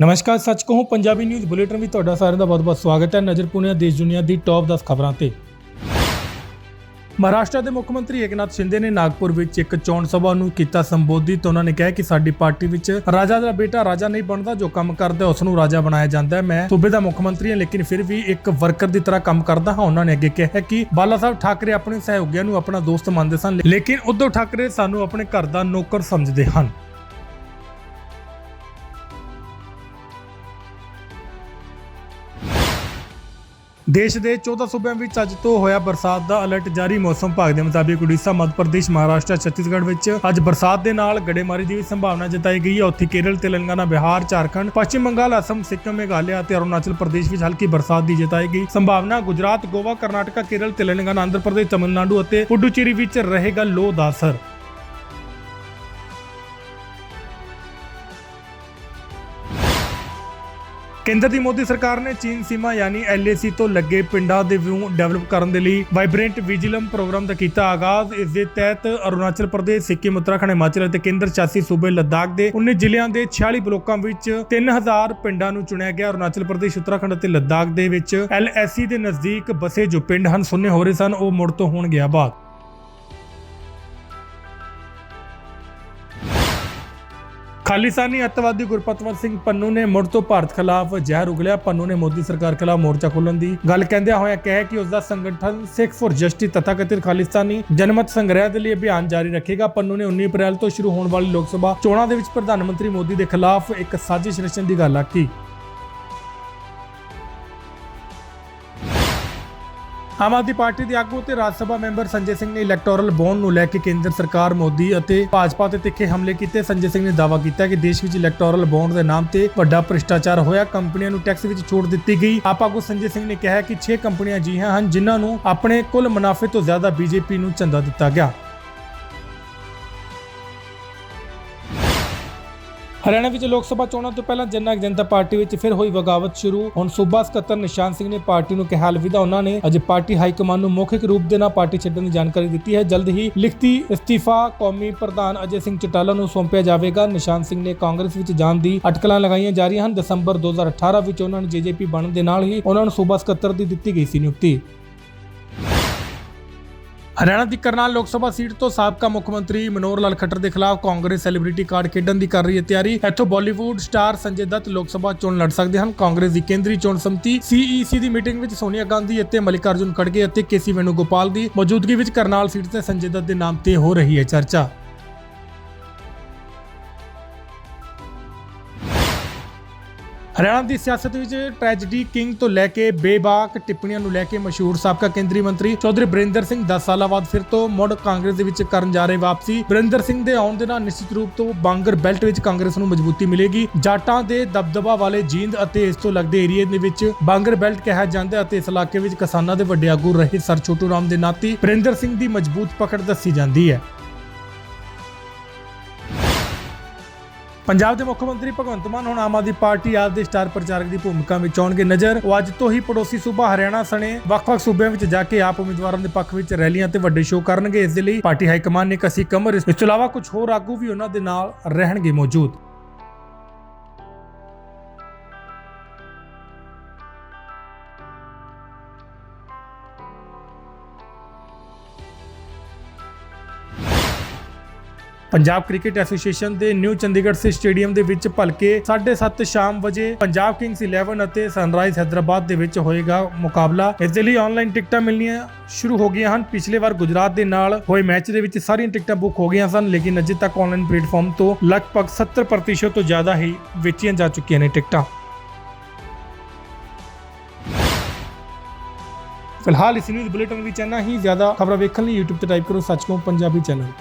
ਨਮਸਕਾਰ, ਸੱਚ ਕਹੂੰ, ਪੰਜਾਬੀ ਨਿਊਜ਼ ਬੁਲੇਟਿਨ ਵਿੱਚ ਤੁਹਾਡਾ ਸਾਰਿਆਂ ਦਾ ਬਹੁਤ-ਬਹੁਤ ਸਵਾਗਤ ਹੈ। ਨਜ਼ਰ ਪੁਣੇ ਦੇਸ਼ ਦੁਨੀਆ ਦੀ ਟੌਪ 10 ਖਬਰਾਂ ਤੇ। ਮਹਾਰਾਸ਼ਟਰ ਦੇ ਮੁੱਖ ਮੰਤਰੀ ਏਕਨਾਥ ਸ਼ਿੰਦੇ ਨੇ ਨਾਗਪੁਰ ਵਿੱਚ ਇੱਕ ਚੋਣ ਸਭਾ ਨੂੰ ਕੀਤਾ ਸੰਬੋਧਿਤ ਉਹਨਾਂ ਨੇ ਕਿਹਾ ਕਿ ਸਾਡੀ ਪਾਰਟੀ ਵਿੱਚ ਰਾਜਾ ਦਾ ਬੇਟਾ ਰਾਜਾ ਨਹੀਂ ਬਣਦਾ, ਜੋ ਕੰਮ ਕਰਦਾ ਉਸ ਨੂੰ ਰਾਜਾ ਬਣਾਇਆ ਜਾਂਦਾ ਹੈ। ਮੈਂ ਸੂਬੇ ਦਾ ਮੁੱਖ ਮੰਤਰੀ ਹਾਂ, ਲੇਕਿਨ ਫਿਰ ਵੀ ਇੱਕ ਵਰਕਰ ਦੀ ਤਰ੍ਹਾਂ ਕੰਮ ਕਰਦਾ ਹਾਂ, ਉਹਨਾਂ ਨੇ ਅੱਗੇ ਕਿਹਾ ਕਿ ਬਾਲਾ ਸਾਹਿਬ ਠਾਕਰੇ ਆਪਣੇ ਸਹਿਯੋਗੀਆਂ ਨੂੰ ਆਪਣਾ ਦੋਸਤ ਮੰਨਦੇ ਸਨ, ਲੇਕਿਨ ਉद्धਵ ਠਾਕਰੇ ਸਾਨੂੰ ਆਪਣੇ ਘਰ ਦਾ ਨੌਕਰ ਸਮਝਦੇ ਹਨ। ਦੇਸ਼ ਦੇ 14 ਸੂਬਿਆਂ ਵਿੱਚ ਅੱਜ ਤੋਂ ਹੋਇਆ ਬਰਸਾਤ ਦਾ ਅਲਰਟ ਜਾਰੀ। ਮੌਸਮ ਵਿਭਾਗ ਦੇ ਮੁਤਾਬਿਕ ਉੜੀਸਾ, ਮੱਧ ਪ੍ਰਦੇਸ਼, ਮਹਾਰਾਸ਼ਟਰ, ਛੱਤੀਸਗੜ੍ਹ ਵਿੱਚ ਅੱਜ ਬਰਸਾਤ ਦੇ ਨਾਲ ਗੜੇਮਾਰੀ ਦੀ ਵੀ ਸੰਭਾਵਨਾ ਜਤਾਈ ਗਈ ਹੈ। ਉੱਥੇ ਕੇਰਲ, ਤੇਲੰਗਾਨਾ, ਬਿਹਾਰ, ਝਾਰਖੰਡ, ਪੱਛਮ ਬੰਗਾਲ, ਅਸਮ, ਸਿੱਕਮ, ਮੇਘਾਲਿਆ ਅਤੇ ਅਰੁਣਾਚਲ ਪ੍ਰਦੇਸ਼ ਵਿੱਚ ਹਲਕੀ ਬਰਸਾਤ ਦੀ ਜਤਾਈ ਗਈ। ਸੰਭਾਵਨਾ ਗੁਜਰਾਤ ਗੋਵਾ ਕਰਨਾਟਕਾ, ਕੇਰਲ, ਤੇਲੰਗਾਨਾ, ਆਂਧਰ ਪ੍ਰਦੇਸ਼, ਤਮਿਲਨਾਡੂ ਅਤੇ ਪੁਡੂਚੇਰੀ ਵਿੱਚ ਰਹੇਗਾ ਲੋ ਦਾ ਅਸਰ। ਕੇਂਦਰ ਦੀ ਮੋਦੀ ਸਰਕਾਰ ਨੇ ਚੀਨ ਸੀਮਾ ਯਾਨੀ ਐਲਏਸੀ ਤੋਂ ਲੱਗੇ ਪਿੰਡਾਂ ਦੇ ਵਿਊ ਡਿਵੈਲਪ ਕਰਨ ਦੇ ਲਈ ਵਾਈਬ੍ਰੈਂਟ ਵਿਜੀਲਮ ਪ੍ਰੋਗਰਾਮ ਦਾ ਕੀਤਾ ਆਗਾਜ਼। ਇਸ ਦੇ ਤਹਿਤ ਅਰੁਣਾਚਲ ਪ੍ਰਦੇਸ਼, ਸਿੱਕਿਮ, ਉੱਤਰਾਖੰਡ, ਹਿਮਾਚਲ ਅਤੇ ਕੇਂਦਰ ਸ਼ਾਸਿਤ ਸੂਬੇ ਲੱਦਾਖ ਦੇ 19 ਜ਼ਿਲ੍ਹਿਆਂ ਦੇ 46 ਬਲੋਕਾਂ ਵਿੱਚ 3000 ਪਿੰਡਾਂ ਨੂੰ ਚੁਣਿਆ ਗਿਆ। ਅਰੁਣਾਚਲ ਪ੍ਰਦੇਸ਼, ਉੱਤਰਾਖੰਡ ਅਤੇ ਲੱਦਾਖ ਦੇ ਵਿੱਚ ਐਲਏਸੀ ਦੇ ਨਜ਼ਦੀਕ ਬਸੇ ਜੋ ਪਿੰਡ ਹਨ, ਸੁੰਨੇ ਹੋ ਰਹੇ ਸਨ, ਉਹ ਮੁੜ ਤੋਂ ਹੋਣਗੇ ਆਬਾਦ। ਖਾਲਿਸਤਾਨੀ ਅੱਤਵਾਦੀ ਗੁਰਪਤਵੰਤ ਸਿੰਘ ਪੰਨੂ ਨੇ ਮੁੜ ਤੋਂ ਭਾਰਤ ਖਿਲਾਫ ਜ਼ਹਿਰ ਉਗਲਿਆ। ਪੰਨੂ ਨੇ ਮੋਦੀ ਸਰਕਾਰ ਖਿਲਾਫ ਮੋਰਚਾ ਖੋਲ੍ਹਣ ਦੀ ਗੱਲ ਕਹਿੰਦਿਆਂ ਹੋਇਆ ਕਿਹਾ ਕਿ ਉਸ ਦਾ ਸੰਗਠਨ ਸਿੱਖ ਫॉर ਜਸਟਿਸ ਤਥਾਕਥਿਤ ਖਾਲਿਸਤਾਨੀ ਜਨਮਤ ਸੰਗ੍ਰਹਿ ਦੇ ਲਈ ਅਭਿਆਨ ਜਾਰੀ ਰੱਖੇਗਾ। ਪੰਨੂ ਨੇ 19 ਅਪ੍ਰੈਲ ਤੋਂ ਸ਼ੁਰੂ ਹੋਣ ਵਾਲੀ ਲੋਕ ਸਭਾ ਚੋਣਾਂ ਦੇ ਵਿੱਚ ਪ੍ਰਧਾਨ ਮੰਤਰੀ ਮੋਦੀ ਦੇ ਖਿਲਾਫ ਇੱਕ ਸਾਜ਼ਿਸ਼ ਰਚਣ ਦੀ ਗੱਲ ਆਖੀ। ਆਮ ਆਦਮੀ ਪਾਰਟੀ ਦੇ ਆਗੂ ਤੇ ਰਾਜ ਸਭਾ ਮੈਂਬਰ ਸੰਜੇ ਸਿੰਘ ਨੇ ਇਲੈਕਟੋਰਲ ਬੌਂਡ ਨੂੰ ਲੈ ਕੇ ਕੇਂਦਰ ਸਰਕਾਰ, ਮੋਦੀ ਅਤੇ ਭਾਜਪਾ ਤੇ ਤਿੱਖੇ ਹਮਲੇ ਕੀਤੇ। ਸੰਜੇ ਸਿੰਘ ਨੇ ਦਾਅਵਾ ਕੀਤਾ ਕਿ ਦੇਸ਼ ਵਿੱਚ ਇਲੈਕਟੋਰਲ ਬੌਂਡ ਦੇ ਨਾਮ ਤੇ ਵੱਡਾ ਭ੍ਰਿਸ਼ਟਾਚਾਰ ਹੋਇਆ। ਕੰਪਨੀਆਂ ਨੂੰ ਟੈਕਸ ਵਿੱਚ ਛੋਟ ਦਿੱਤੀ ਗਈ। ਆਪ ਆਗੂ ਸੰਜੇ ਸਿੰਘ ਨੇ ਕਿਹਾ ਕਿ 6 ਕੰਪਨੀਆਂ ਅਜਿਹੀਆਂ ਹਨ ਜਿਨ੍ਹਾਂ ਨੂੰ ਆਪਣੇ ਕੁੱਲ ਮੁਨਾਫੇ ਤੋਂ ਜ਼ਿਆਦਾ ਬੀਜੇਪੀ ਨੂੰ ਚੰਦਾ ਦਿੱਤਾ ਗਿਆ। ਹਰਿਆਣਾ ਵਿੱਚ ਲੋਕ ਸਭਾ ਚੋਣਾਂ ਤੋਂ ਪਹਿਲਾਂ ਜਨ ਨਾਇਕ ਜਨਤਾ ਪਾਰਟੀ ਵਿੱਚ ਫਿਰ ਹੋਈ ਬਗਾਵਤ ਸ਼ੁਰੂ। ਹੁਣ ਸੂਬਾ ਸਕੱਤਰ ਨਿਸ਼ਾਨ ਸਿੰਘ ਨੇ ਪਾਰਟੀ ਨੂੰ ਕਿਹਾ ਅਲਵਿਦਾ ਉਹਨਾਂ ਨੇ ਅੱਜ ਪਾਰਟੀ ਹਾਈ ਕਮਾਨ ਨੂੰ ਮੌਖਿਕ ਰੂਪ ਦੇ ਨਾਲ ਪਾਰਟੀ ਛੱਡਣ ਦੀ ਜਾਣਕਾਰੀ ਦਿੱਤੀ ਹੈ। ਜਲਦ ਹੀ ਲਿਖਤੀ ਅਸਤੀਫਾ ਕੌਮੀ ਪ੍ਰਧਾਨ ਅਜੇ ਸਿੰਘ ਚਟਾਲਾ ਨੂੰ ਸੌਂਪਿਆ ਜਾਵੇਗਾ। ਨਿਸ਼ਾਨ ਸਿੰਘ ਨੇ ਕਾਂਗਰਸ ਵਿੱਚ ਜਾਣ ਦੀ ਅਟਕਲਾਂ ਲਗਾਈਆਂ ਜਾ ਰਹੀਆਂ ਹਨ। ਦਸੰਬਰ 2018 ਵਿੱਚ ਉਹਨਾਂ ਨੂੰ ਜੇਜੇਪੀ ਬਣਨ ਦੇ ਨਾਲ ਹੀ ਉਹਨਾਂ ਨੂੰ ਸੂਬਾ ਸਕੱਤਰ ਦੀ ਦਿੱਤੀ ਗਈ ਸੀ ਨਿਯੁਕਤੀ। ਹਰਿਆਣਾ ਦੀ ਕਰਨਾਲ ਲੋਕ ਸਭਾ ਸੀਟ ਤੋਂ ਸਾਬਕਾ ਮੁੱਖ ਮੰਤਰੀ ਮਨੋਹਰ ਲਾਲ ਖੱਟਰ ਦੇ ਖਿਲਾਫ ਕਾਂਗਰਸ ਸੈਲੀਬ੍ਰਿਟੀ ਕਾਰਡ ਖੇਡਣ ਦੀ ਕਰ ਰਹੀ ਹੈ ਤਿਆਰੀ। ਇੱਥੋਂ ਬਾਲੀਵੁੱਡ ਸਟਾਰ ਸੰਜੇ ਦੱਤ ਲੋਕ ਸਭਾ ਚੋਣ ਲੜ ਸਕਦੇ ਹਨ। ਕਾਂਗਰਸ ਦੀ ਕੇਂਦਰੀ ਚੋਣ ਸਮਿਤੀ ਸੀਈਸੀ ਦੀ ਮੀਟਿੰਗ ਵਿੱਚ ਸੋਨੀਆ ਗਾਂਧੀ ਅਤੇ ਮਲਿਕਾਰਜੁਨ ਖੜਗੇ ਅਤੇ ਕੇਸੀ ਵੇਣੂਗੋਪਾਲ ਦੀ ਮੌਜੂਦਗੀ ਵਿੱਚ ਕਰਨਾਲ ਸੀਟ ਤੇ ਸੰਜੇ ਦੱਤ ਦੇ ਨਾਮ ਤੇ ਹੋ ਰਹੀ ਹੈ ਚਰਚਾ। ਹਰਿਆਣਾ ਦੀ ਸਿਆਸਤ ਵਿੱਚ ਟ੍ਰੈਜੇਡੀ ਕਿੰਗ ਤੋਂ ਲੈ ਕੇ ਬੇਬਾਕ ਟਿੱਪਣੀਆਂ ਨੂੰ ਲੈ ਕੇ ਮਸ਼ਹੂਰ ਸਾਬਕਾ ਕੇਂਦਰੀ ਮੰਤਰੀ ਚੌਧਰੀ ਬਰਿੰਦਰ ਸਿੰਘ 10 ਸਾਲਾਂ ਬਾਅਦ ਫਿਰ ਤੋਂ ਮੁੜ ਕਾਂਗਰਸ ਦੇ ਵਿੱਚ ਕਰਨ ਜਾ ਰਹੇ ਵਾਪਸੀ। ਬਰਿੰਦਰ ਸਿੰਘ ਦੇ ਆਉਣ ਦੇ ਨਾਲ ਨਿਸ਼ਚਿਤ ਰੂਪ ਤੋਂ ਬਾਂਗਰ ਬੈਲਟ ਵਿੱਚ ਕਾਂਗਰਸ ਨੂੰ ਮਜ਼ਬੂਤੀ ਮਿਲੇਗੀ। ਜਾਟਾਂ ਦੇ ਦਬਦਬਾ ਵਾਲੇ ਜੀਂਦ ਅਤੇ ਇਸ ਤੋਂ ਲੱਗਦੇ ਏਰੀਏ ਦੇ ਵਿੱਚ ਬਾਂਗਰ ਬੈਲਟ ਕਿਹਾ ਜਾਂਦਾ ਅਤੇ ਇਸ ਇਲਾਕੇ ਵਿੱਚ ਕਿਸਾਨਾਂ ਦੇ ਵੱਡੇ ਆਗੂ ਰਹੇ ਸਰ ਛੋਟੂ ਰਾਮ ਦੇ ਨਾਤੀ ਬਰਿੰਦਰ ਸਿੰਘ ਦੀ ਮਜ਼ਬੂਤ ਪਕੜ ਦੱਸੀ ਜਾਂਦੀ ਹੈ। ਪੰਜਾਬ ਦੇ ਮੁੱਖ ਮੰਤਰੀ ਭਗਵੰਤ ਮਾਨ ਹੁਣ ਆਮ ਆਦਮੀ ਪਾਰਟੀ ਆਪ ਦੇ ਸਟਾਰ ਪ੍ਰਚਾਰਕ ਦੀ ਭੂਮਿਕਾ ਵਿੱਚ ਆਉਣਗੇ ਨਜ਼ਰ। ਉਹ ਅੱਜ ਤੋਂ ਹੀ ਪੜੋਸੀ ਸੂਬਾ ਹਰਿਆਣਾ ਸਣੇ ਵੱਖ-ਵੱਖ ਸੂਬਿਆਂ ਵਿੱਚ ਜਾ ਕੇ ਆਪ ਉਮੀਦਵਾਰਾਂ ਦੇ ਪੱਖ ਵਿੱਚ ਰੈਲੀਆਂ ਤੇ ਵੱਡੇ ਸ਼ੋਅ ਕਰਨਗੇ। ਇਸ ਦੇ ਲਈ ਪਾਰਟੀ ਹਾਈ ਕਮਾਨ ਨੇ ਕਸੀ ਕਮਰ। ਇਸ ਤੋਂ ਇਲਾਵਾ ਕੁਝ ਹੋਰ ਆਗੂ ਵੀ ਉਹਨਾਂ ਦੇ ਨਾਲ ਰਹਿਣਗੇ ਮੌਜੂਦ। ਪੰਜਾਬ ਕ੍ਰਿਕਟ ਐਸੋਸੀਏਸ਼ਨ ਦੇ ਨਿਊ ਚੰਡੀਗੜ੍ਹ ਸੇ ਸਟੇਡੀਅਮ ਦੇ ਵਿੱਚ ਭਲਕੇ 7:30 ਸ਼ਾਮ ਵਜੇ ਪੰਜਾਬ ਕਿੰਗਸ 11 ਅਤੇ ਸਨਰਾਈਜ਼ ਹੈਦਰਾਬਾਦ ਦੇ ਵਿੱਚ ਹੋਏਗਾ ਮੁਕਾਬਲਾ। ਇਸ ਦੇ ਲਈ ਆਨਲਾਈਨ ਟਿਕਟਾਂ ਮਿਲਣੀਆਂ ਸ਼ੁਰੂ ਹੋ ਗਈਆਂ ਹਨ। ਪਿਛਲੇ ਵਾਰ ਗੁਜਰਾਤ ਦੇ ਨਾਲ ਹੋਏ ਮੈਚ ਦੇ ਵਿੱਚ ਸਾਰੀਆਂ ਟਿਕਟਾਂ ਬੁੱਕ ਹੋ ਗਈਆਂ ਸਨ, ਲੇਕਿਨ ਅਜੇ ਤੱਕ ਆਨਲਾਈਨ ਪਲੇਟਫਾਰਮ ਤੋਂ ਲਗਭਗ 70% ਤੋਂ ਜ਼ਿਆਦਾ ਹੀ ਵੇਚੀਆਂ ਜਾ ਚੁੱਕੀਆਂ ਨੇ ਟਿਕਟਾਂ। ਫਿਲਹਾਲ ਇਸ ਨਿਊਜ਼ ਬੁਲੇਟਿਨ ਵਿੱਚ ਇੰਨਾ ਹੀ। ਜ਼ਿਆਦਾ ਖਬਰਾਂ ਵੇਖਣ ਲਈ YouTube ਤੇ ਟਾਈਪ ਕਰੋ ਸੱਚਮੁੱਚ ਪੰਜਾਬੀ ਚੈਨਲ